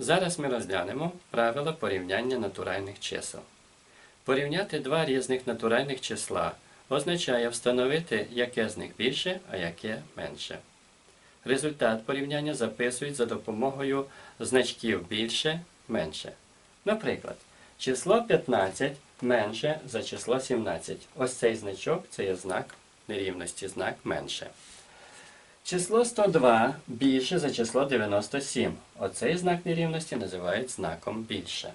Зараз ми розглянемо правила порівняння натуральних чисел. Порівняти два різних натуральних числа означає встановити, яке з них більше, а яке менше. Результат порівняння записують за допомогою значків більше, менше. Наприклад, число 15 менше за число 17. Ось цей значок це є знак нерівності, знак менше. Число 102 більше за число 97. Оцей знак нерівності називають знаком більше.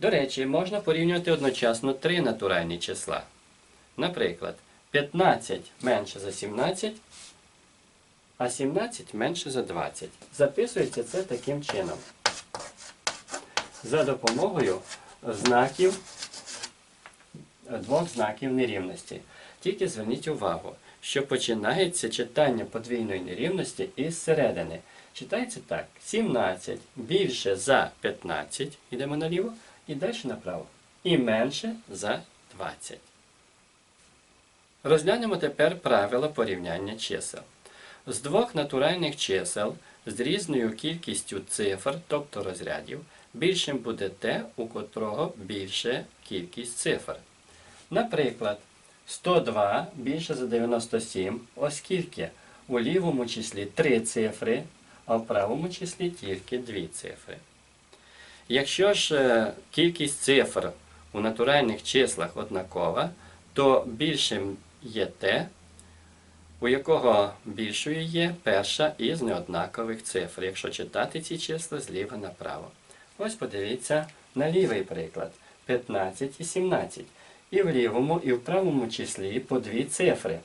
До речі, можна порівнювати одночасно три натуральні числа. Наприклад, 15 менше за 17, а 17 менше за 20. Записується це таким чином. За допомогою знаків, двох знаків нерівності. Тільки зверніть увагу, що починається читання подвійної нерівності із середини. Читається так: 17 більше за 15, йдемо наліво, і далі направо. І менше за 20. Розглянемо тепер правила порівняння чисел. З двох натуральних чисел з різною кількістю цифр, тобто розрядів, більшим буде те, у котрого більше кількість цифр. Наприклад, 102 більше за 97, оскільки у лівому числі 3 цифри, а в правому числі тільки 2 цифри. Якщо ж е, кількість цифр у натуральних числах однакова, то більшим є те, у якого більшою є перша із неоднакових цифр, якщо читати ці числа зліва направо. Ось подивіться на лівий приклад 15 і 17. І в лівому, і в правому числі по дві цифри.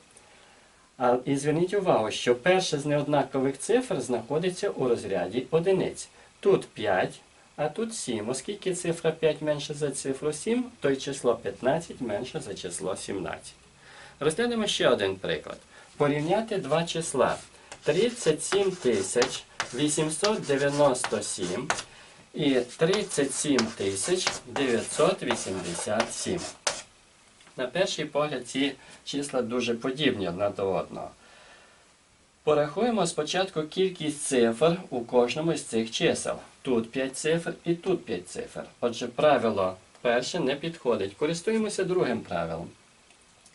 А, і зверніть увагу, що перша з неоднакових цифр знаходиться у розряді одиниць. Тут 5, а тут 7. Оскільки цифра 5 менше за цифру 7, то й число 15 менше за число 17. Розглянемо ще один приклад. Порівняти два числа 37 тисяч 897 і 37 тисяч 987. На перший погляд ці числа дуже подібні одна до одного. Порахуємо спочатку кількість цифр у кожному з цих чисел. Тут 5 цифр і тут 5 цифр. Отже, правило перше не підходить. Користуємося другим правилом.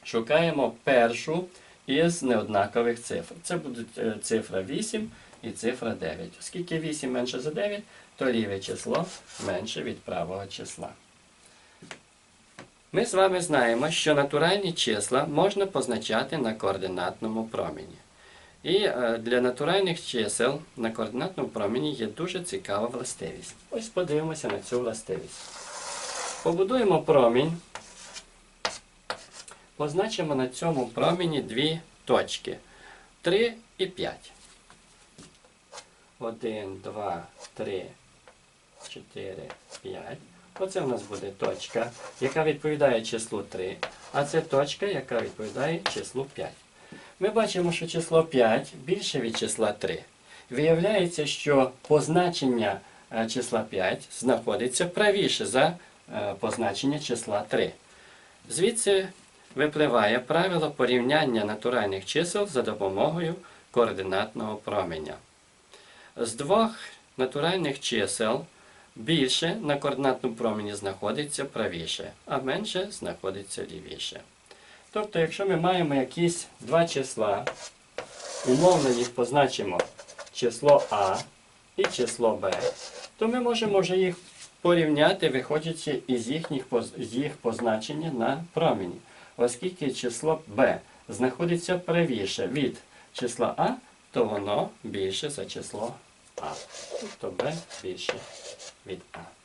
Шукаємо першу із неоднакових цифр. Це буде е, цифра 8 і цифра 9. Оскільки 8 менше за 9, то ліве число менше від правого числа. Ми з вами знаємо, що натуральні числа можна позначати на координатному промені. І е, для натуральних чисел на координатному промені є дуже цікава властивість. Ось подивимося на цю властивість. Побудуємо промінь. Позначимо на цьому промені дві точки 3 і 5. 1, 2, 3, 4, 5. Оце в нас буде точка, яка відповідає числу 3, а це точка, яка відповідає числу 5. Ми бачимо, що число 5 більше від числа 3. Виявляється, що позначення е, числа 5 знаходиться правіше за е, позначення числа 3. Звідси випливає правило порівняння натуральних чисел за допомогою координатного променя. З двох натуральних чисел більше на координатному промені знаходиться правіше, а менше знаходиться лівіше. Тобто, якщо ми маємо якісь два числа, умовно їх позначимо число А і число Б, то ми можемо вже їх порівняти, виходячи із їхніх, з їх позначення на промені. Оскільки число Б знаходиться правіше від числа А, то воно більше за число А. Тобто Б більше від А.